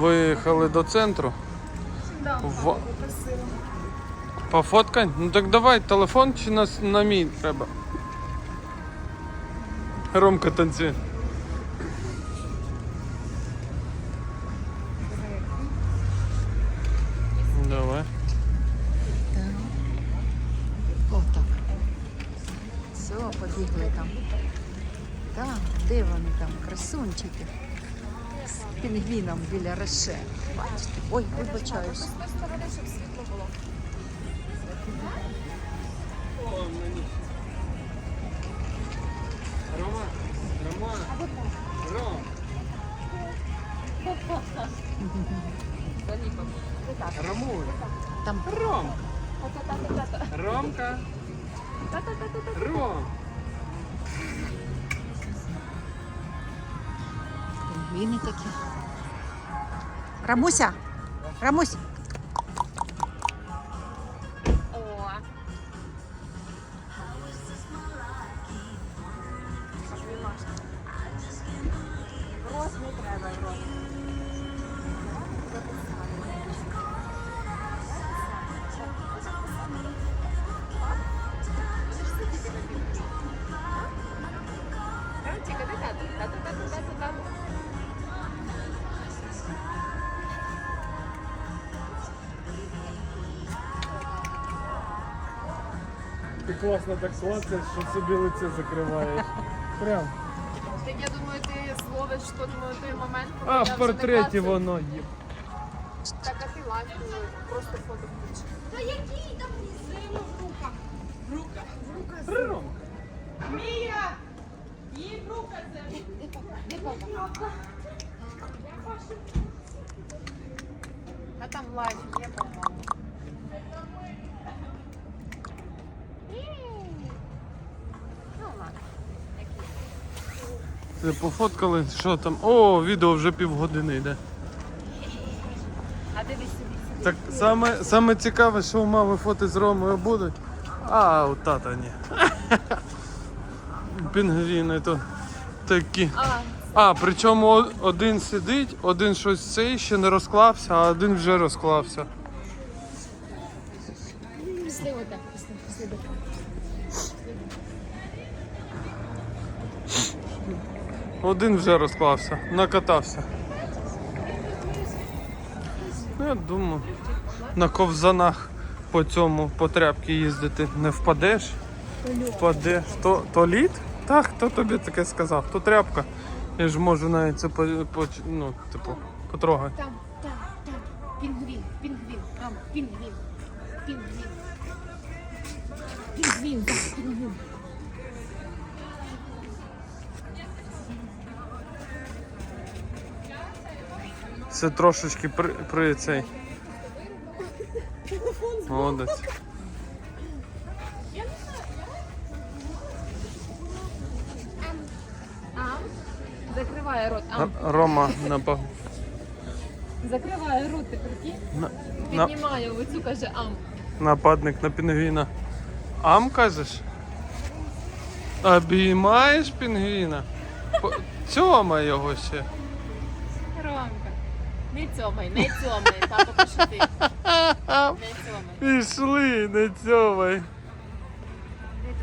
Виїхали до центру. Да, В- Пофоткай? Ну так давай, телефон чи на, на мій треба. Ромка танцює. Давай. Отак. Все, побігли там. Так, де вони там, красунчики? З пінгвіном біля реше. Бачите? Ой, вибачаюсь. Рома, Рома, Ром. Ромуль. Там Ром. Ромка. Ром. Пінгвіни такі. Рамуся! Рамусь! О. Рот не треба, рот. Ромчик, а де тату? Тату, тату, тату, тату. Ти класно так клацаєш, що собі лице закриваєш. Прям. Так я думаю, ти зловиш тот, той момент, коли А я в вже не портреті воно є. Так, а ти лайк, ну, просто фото включи. Та який там зимо в руках? Ром. Мія! Їй в руках. Де папа? А там лайк є, по-моєму. Ну ладно. Ти пофоткали, що там? О, відео вже півгодини йде. А дивись собі. Так саме, саме цікаве, що у мами фото з Ромою будуть. А, у тата ні. Пінгвіни то такі. А, А, причому один сидить, один щось цей ще не розклався, а один вже розклався. Один вже розклався, накатався. Ну, Я думаю, на ковзанах по цьому по тряпці їздити не впадеш. Впадеш. То, то лід? Так, хто тобі таке сказав? То тряпка. Я ж можу навіть це по, по, ну, типу, потрогати. Там, там, там. Пінгвін, пінгвін, там, пінгвін. Пінгвін. Пінгвін, так, пінгвін. Це трошечки при, при цей. Молодець. Ам. Закриває рот. Р- Рома напав. Закриває рот, ти прикинь? На, на, Піднімає оцю, каже ам. нападник на пінгвіна. Ам кажеш? Обіймаєш пінгвіна? По- Цьома його ще. Ромка. Не цьомай, не цьомай, папа пошути. Не цьомай. Пішли, не цьомай.